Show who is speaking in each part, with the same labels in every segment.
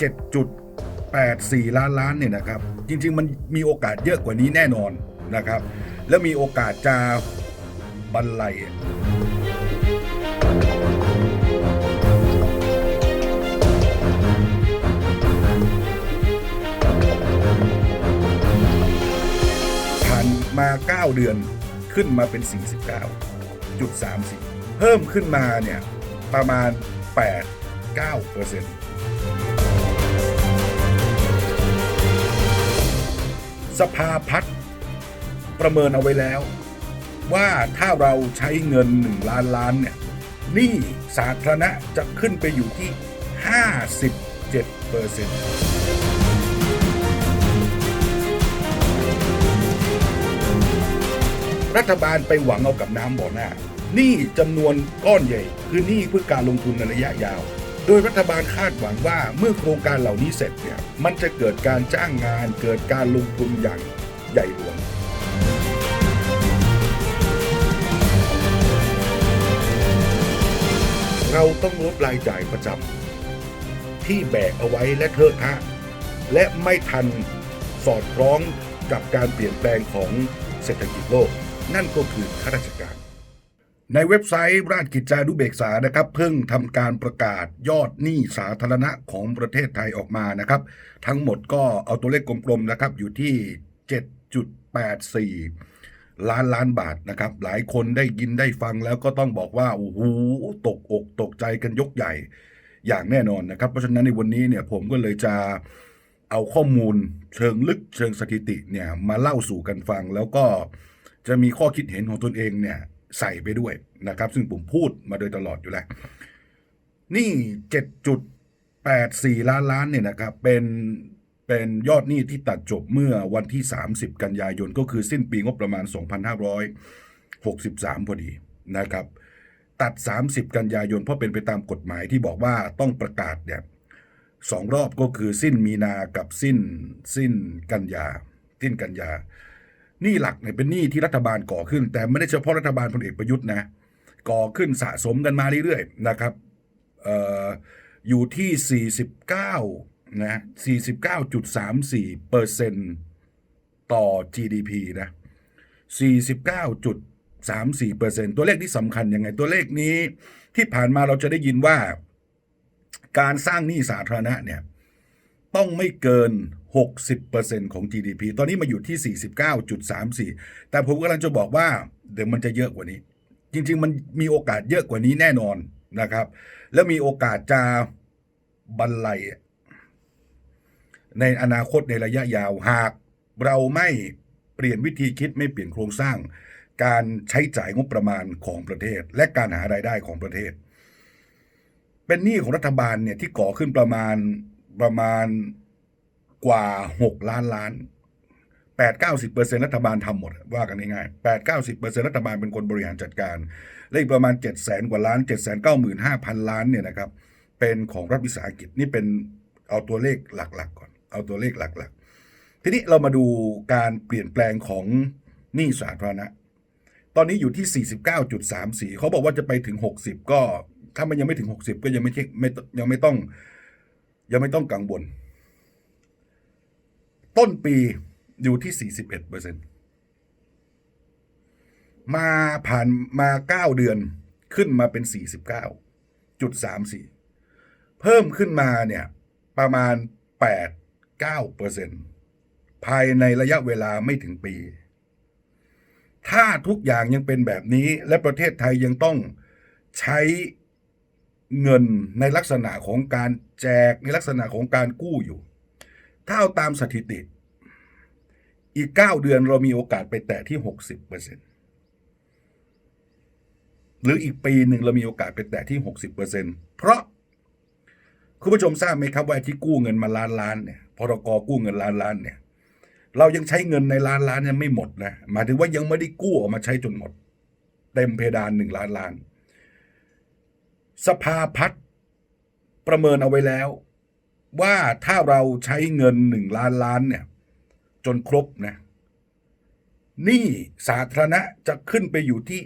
Speaker 1: 7.84 ล้านล้านเนี่ยนะครับ จริง ๆ มันมีโอกาสเยอะกว่านี้แน่นอนนะครับ แล้วมีโอกาสจะบรรลัยผ่านมา 9 เดือนขึ้นมาเป็น 49.34เพิ่มขึ้นมาเนี่ย ประมาณ 8 9เปอร์เซ็นต์ สภาพัฒน์ประเมินเอาไว้แล้ว ว่าถ้าเราใช้เงิน 1 ล้านล้านเนี่ยหนี่สาธารณะจะขึ้นไปอยู่ที่ 57เปอร์เซ็นต์รัฐบาลไปหวังเอากับน้ำบ่อหน้าหนี้จำนวนก้อนใหญ่ คือหนี้เพื่อการลงทุนในระยะยาว โดยรัฐบาลคาดหวังว่าเมื่อโครงการเหล่านี้เสร็จเนี่ยมันจะเกิดการจ้างงานเกิดการลงทุนอย่างใหญ่หลวงเราต้องลดรายจ่ายประจำที่แบกเอาไว้และเทอะทะ และไม่ทันสอดคล้องกับการเปลี่ยนแปลงของเศรษฐกิจโลก นั่นก็คือข้าราชการ ในเว็บไซต์ราชกิจจานุเบกษานะครับเพิ่งทำการประกาศยอดหนี้สาธารณะของประเทศไทยออกมานะครับ ทั้งหมดก็เอาตัวเลขกลมๆนะครับอยู่ที่ 7.84 ล้านล้านบาทนะครับ หลายคนได้ยินได้ฟังแล้วก็ต้องบอกว่าโอ้โหตกอกตกใจกันยกใหญ่อย่างแน่นอนนะครับ เพราะฉะนั้นในวันนี้เนี่ยผมก็เลยจะเอาข้อมูลเชิงลึกเชิงสถิติเนี่ยมาเล่าสู่กันฟังแล้วก็จะมีข้อคิดเห็นของตนเองเนี่ย ใส่ไปด้วยนะครับ ซึ่งผมพูดมาโดยตลอดอยู่แล้ว นี่7.84ล้านล้านเนี่ยนะครับ เป็นเป็นยอดหนี้ที่ตัดจบเมื่อวันที่ 30 กันยายน ก็คือสิ้นปีงบประมาณ 2563 พอดีนะครับ ตัด 30 กันยายน เพราะเป็นไปตามกฎหมายที่บอกว่าต้องประกาศเนี่ยสองรอบก็คือสิ้นมีนากับสิ้นสิ้นกันยาสิ้นกันยา นี่หลักเนี่ยเป็นหนี้ที่รัฐบาลก่อขึ้น แต่ไม่ได้เฉพาะรัฐบาลพลเอกประยุทธ์นะก่อขึ้นสะสมกันมาเรื่อยๆนะครับอออยู่ที่ 49นะ49.34เปอร์เซ็นต์ต่อ GDP นะ49.34เปอร์เซ็นต์ตัวเลขที่สำคัญยังไง ตัวเลขนี้ที่ผ่านมาเราจะได้ยินว่า การสร้างหนี้สาธารณะเนี่ย ต้องไม่เกิน 60%ของ GDP ตอนนี้มาอยู่ที่ 49.34 แต่ผมกำลังจะบอกว่า เดี๋ยวมันจะเยอะกว่านี้ จริง ๆ มันมีโอกาสเยอะกว่านี้แน่นอนนะครับ แล้วมีโอกาสจะบรรลัยในอนาคตในระยะยาวหาก เราไม่เปลี่ยนวิธีคิดไม่เปลี่ยนโครงสร้าง การใช้จ่ายงบประมาณของประเทศ และการหารายได้ของประเทศ เป็นหนี้ของรัฐบาลเนี่ยที่ก่อขึ้นประมาณ ประมาณกว่า 6 ล้านล้าน 8 9 0เปอร์เซ็นรัฐบาลทำหมด ว่ากันง่ายๆ8 9 0เปอร์เซ็นรัฐบาลเป็นคนบริหารจัดการ และอีกประมาณ 7 0 0 0 0 กว่าล้าน 7 9 5 0 0 0 ล้านเนี่ยนะครับ เป็นของรัฐวิสาหกิจนี่เป็นเอาตัวเลขหลักๆก่อน เอาตัวเลขหลักๆ ทีนี้เรามาดูการเปลี่ยนแปลงของหนี้สาธารณะ ตอนนี้อยู่ที่ 49.34 เขาบอกว่าจะไปถึง 60 ก็ถ้ามันยังไม่ถึง 60 ก็ยังไม่ใช่ไม่ยังไม่ต้อง ยังไม่ต้องกังวล ต้นปีอยู่ที่ 41เปอร์เซ็นมาผ่านมา 9 เดือนขึ้นมาเป็น 49.34 เพิ่มขึ้นมาเนี่ย ประมาณ 8 9เปอร์เซ็นภายในระยะเวลาไม่ถึงปี ถ้าทุกอย่างยังเป็นแบบนี้และประเทศไทยยังต้องใช้ เงินในลักษณะของการแจกในลักษณะของการกู้อยู่ ถ้าเอาตามสถิติ อีก 9 เดือนเรามีโอกาสไปแตะที่ 60เปอร์เซ็นหรืออีกปีหนึ่งเรามีโอกาสไปแตะที่ 60เปอร์เซ็นเพราะคุณผู้ชมทราบไหมครับว่าที่กู้เงินมาล้านล้านเนี่ยพรกกู้เงินล้านล้านเนี่ย เรายังใช้เงินในล้านล้านเนี่ยไม่หมดนะหมายถึงว่ายังไม่ได้กู้ออกมาใช้จนหมด เต็มเพดานหนึ่งล้านล้าน สภาพัฒน์ประเมินเอาไว้แล้ว ว่าถ้าเราใช้เงินหนึ่งล้านล้านเนี่ย จนครบนะหนี้สาธารณะจะขึ้นไปอยู่ที่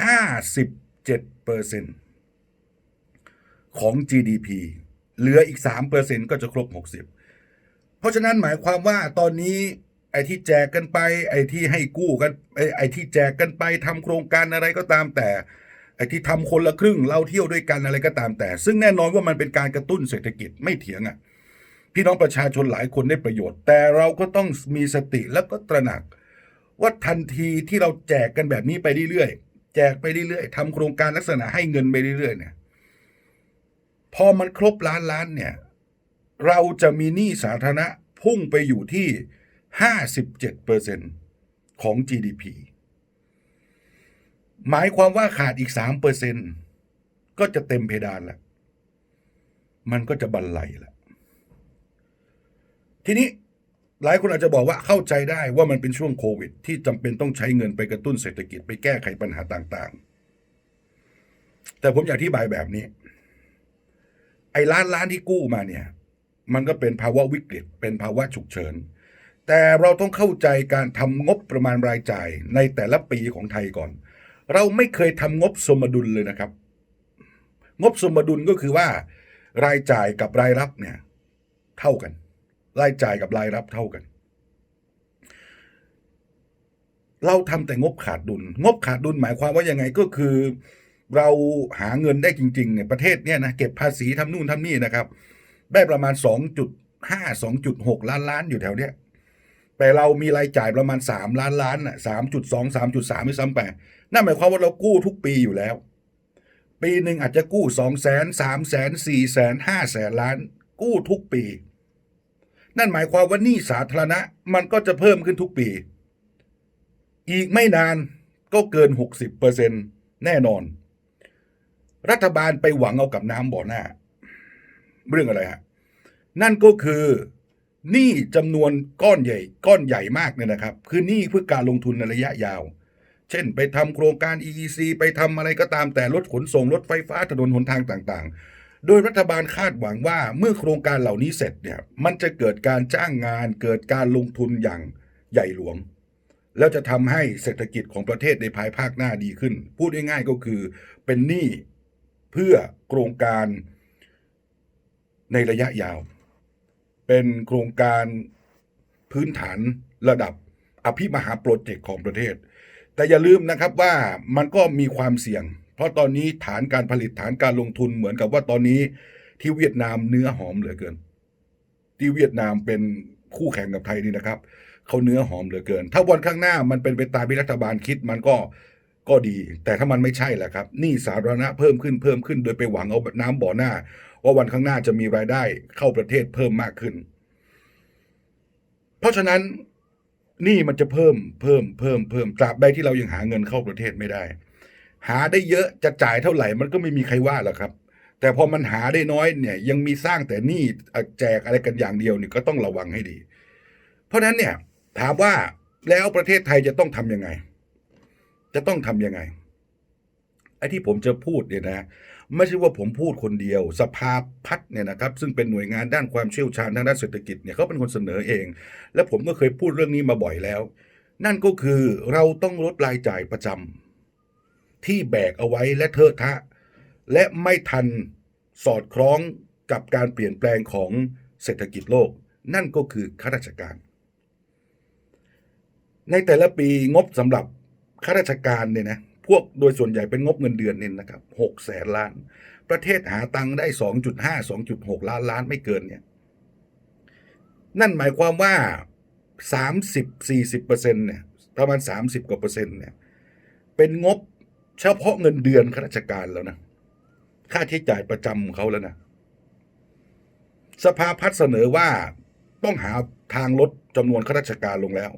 Speaker 1: ห้าสิบเจ็ดเปอร์เซ็นของ GDP เหลืออีกสามเปอร์เซ็นก็จะครบหกสิบเพราะฉะนั้นหมายความว่าตอนนี้ไอ้ที่แจกกันไป ไอ้ที่ให้กู้กันไอ้ที่แจกกันไปทำโครงการอะไรก็ตามแต่ ไอ้ที่ทำคนละครึ่งเราเที่ยวด้วยกันอะไรก็ตามแต่ ซึ่งแน่นอนว่ามันเป็นการกระตุ้นเศรษฐกิจไม่เถียงอะพี่น้องประชาชนหลายคนได้ประโยชน์ แต่เราก็ต้องมีสติแล้วก็ตระหนัก ว่าทันทีที่เราแจกกันแบบนี้ไปเรื่อยๆแจกไปเรื่อยๆทำโครงการลักษณะให้เงินไปเรื่อยๆเนี่ยพอมันครบล้านล้านเนี่ย เราจะมีหนี้สาธารณะพุ่งไปอยู่ที่ 57%ของ GDP หมายความว่าขาดอีก3%ก็จะเต็มเพดานแล้ว มันก็จะบันไลแล้วทีนี้หลายคนอาจจะบอกว่าเข้าใจได้ว่ามันเป็นช่วงโควิด ที่จำเป็นต้องใช้เงินไปกระตุ้นเศรษฐกิจไปแก้ไขปัญหาต่างๆ แต่ผมอยากอธิบายแบบนี้ ไอ้ล้านล้านที่กู้มาเนี่ย มันก็เป็นภาวะวิกฤต เป็นภาวะฉุกเฉิน แต่เราต้องเข้าใจการทำงบประมาณรายจ่ายในแต่ละปีของไทยก่อน เราไม่เคยทำงบสมดุลเลยนะครับ งบสมดุลก็คือว่า รายจ่ายกับรายรับเนี่ยเท่ากัน รายจ่ายกับรายรับเท่ากัน เราทำแต่งบขาดดุล งบขาดดุลหมายความว่ายังไงก็คือ เราหาเงินได้จริงๆเนี่ยประเทศเนี่ยนะเก็บภาษีทำนู่นทำนี่นะครับ ได้ประมาณ 2.5 2.6 ล้านล้านอยู่แถวเนี้ย แต่เรามีรายจ่ายประมาณ 3 ล้านล้านอะ3.2 3.3ไม่ซ้ำไปนั่นหมายความว่าเรากู้ทุกปีอยู่แล้ว ปีหนึ่งอาจจะกู้2แสน3แสน4แสน5แสนล้าน กู้ทุกปี นั่นหมายความว่าหนี้สาธารณะมันก็จะเพิ่มขึ้นทุกปี อีกไม่นานก็เกิน 60%แน่นอน รัฐบาลไปหวังเอากับน้ำบ่อหน้า เรื่องอะไรฮะ นั่นก็คือ หนี้จำนวนก้อนใหญ่ ก้อนใหญ่มากเนี่ยนะครับ คือหนี้เพื่อการลงทุนในระยะยาว เช่น ไปทำโครงการ EEC ไปทำอะไรก็ตามแต่รถขนส่งรถไฟฟ้าถนนหนทางต่างๆ โดยรัฐบาลคาดหวังว่าเมื่อโครงการเหล่านี้เสร็จเนี่ยมันจะเกิดการจ้างงาน เกิดการลงทุนอย่างใหญ่หลวง แล้วจะทำให้เศรษฐกิจของประเทศในภายภาคหน้าดีขึ้น พูดง่ายๆก็คือเป็นหนี้เพื่อโครงการในระยะยาว เป็นโครงการพื้นฐานระดับอภิมหาโปรเจกต์ของประเทศ แต่อย่าลืมนะครับว่ามันก็มีความเสี่ยง เพราะตอนนี้ฐานการผลิตฐานการลงทุนเหมือนกับว่าตอนนี้ที่เวียดนามเนื้อหอมเหลือเกิน ที่เวียดนามเป็นคู่แข่งกับไทยนี่นะครับเขาเนื้อหอมเหลือเกิน ถ้าวันข้างหน้ามันเป็นไปตามที่รัฐบาลคิดมันก็ก็ดี แต่ถ้ามันไม่ใช่แหละครับนี้สาธารณะเพิ่มขึ้นเพิ่มขึ้นโดยไปหวังเอาน้ำบ่อหน้า ว่าวันข้างหน้าจะมีรายได้เข้าประเทศเพิ่มมากขึ้น เพราะฉะนั้นนี่มันจะเพิ่มเพิ่มเพิ่มเพิ่มตราบใดที่เรายังหาเงินเข้าประเทศไม่ได้ หาได้เยอะจะจ่ายเท่าไหร่มันก็ไม่มีใครว่าหรอกครับ แต่พอมันหาได้น้อยเนี่ย ยังมีสร้างแต่นี้แจกอะไรกันอย่างเดียวนี่ก็ต้องระวังให้ดี เพราะฉะนั้นเนี่ย ถามว่าแล้วประเทศไทยจะต้องทำยังไง จะต้องทำยังไง ไอ้ที่ผมจะพูดเนี่ยนะไม่ใช่ว่าผมพูดคนเดียว สภาพัฒน์เนี่ยนะครับซึ่งเป็นหน่วยงานด้านความเชี่ยวชาญทางด้านเศรษฐกิจเนี่ยเขาเป็นคนเสนอเอง และผมก็เคยพูดเรื่องนี้มาบ่อยแล้ว นั่นก็คือเราต้องลดรายจ่ายประจำที่แบกเอาไว้และเทอะทะ และไม่ทันสอดคล้องกับการเปลี่ยนแปลงของเศรษฐกิจโลก นั่นก็คือข้าราชการ ในแต่ละปีงบสำหรับข้าราชการเนี่ยนะ พวกโดยส่วนใหญ่เป็นงบเงินเดือนเนี่ยนะครับหกแสนล้าน ประเทศหาตังค์ได้สองจุดห้าสองจุดหกล้านล้านไม่เกินเนี่ย นั่นหมายความว่าสามสิบสี่สิบเปอร์เซ็นต์เนี่ยประมาณสามสิบกว่าเปอร์เซ็นต์เนี่ย เป็นงบเฉพาะเงินเดือนข้าราชการแล้วนะ ค่าใช้จ่ายประจำของเขาแล้วนะ สภาพัฒน์เสนอว่าต้องหาทางลดจำนวนข้าราชการลงแล้ว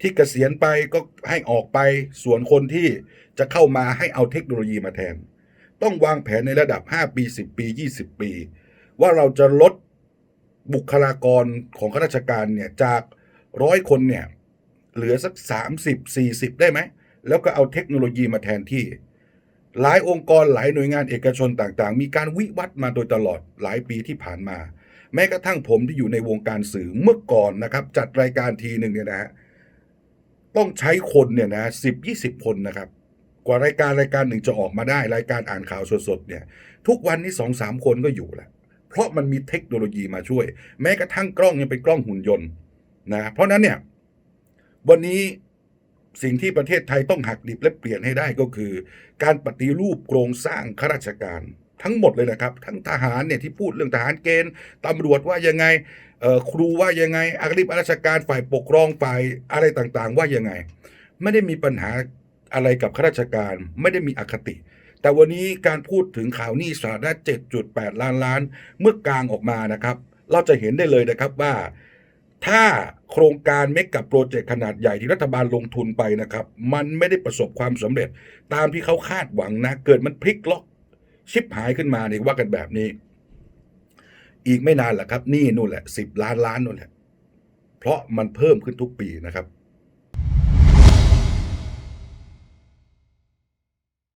Speaker 1: ที่เกษียณไปก็ให้ออกไปส่วนคนที่จะเข้ามาให้เอาเทคโนโลยีมาแทน ต้องวางแผนในระดับ 5 ปี 10 ปี 20 ปี ว่าเราจะลดบุคลากรของข้าราชการเนี่ยจากร้อยคนเนี่ยเหลือสัก 30 40 ได้ไหม แล้วก็เอาเทคโนโลยีมาแทนที่ หลายองค์กรหลายหน่วยงานเอกชนต่างๆ มีการวิวัฒน์มาโดยตลอดหลายปีที่ผ่านมา แม้กระทั่งผมที่อยู่ในวงการสื่อเมื่อก่อนนะครับ จัดรายการทีหนึ่งเนี่ยนะฮะ ต้องใช้คนเนี่ยนะสิบยี่สิบคนนะครับ กว่ารายการรายการหนึ่งจะออกมาได้ รายการอ่านข่าวสดๆเนี่ย ทุกวันนี้สองสามคนก็อยู่แล้วเพราะมันมีเทคโนโลยีมาช่วย แม้กระทั่งกล้องยังเป็นกล้องหุ่นยนต์นะเพราะนั้นเนี่ยวันนี้สิ่งที่ประเทศไทยต้องหักดิบและเปลี่ยนให้ได้ก็คือ การปฏิรูปโครงสร้างข้าราชการ ทั้งหมดเลยนะครับ ทั้งทหารเนี่ยที่พูดเรื่องทหารเกณฑ์ตำรวจว่ายังไงครูว่ายังไงอาชีพราชการฝ่ายปกครองฝ่ายอะไรต่างๆ ว่ายังไง ไม่ได้มีปัญหาอะไรกับข้าราชการไม่ได้มีอคติ แต่วันนี้การพูดถึงข่าวหนี้สาธารณะ7.8 ล้านล้าน เมื่อกลางออกมานะครับ เราจะเห็นได้เลยนะครับว่าถ้าโครงการเมกกับโปรเจกต์ขนาดใหญ่ที่รัฐบาลลงทุนไปนะครับ มันไม่ได้ประสบความสำเร็จ ตามที่เขาคาดหวังนะ เกิดมันพลิกล็อก ชิบหายขึ้นมาเนี่ยว่ากันแบบนี้ อีกไม่นานแหละครับ นี่นู่นแหละสิบล้านล้านนู่นแหละเพราะมันเพิ่มขึ้นทุกปีนะครับ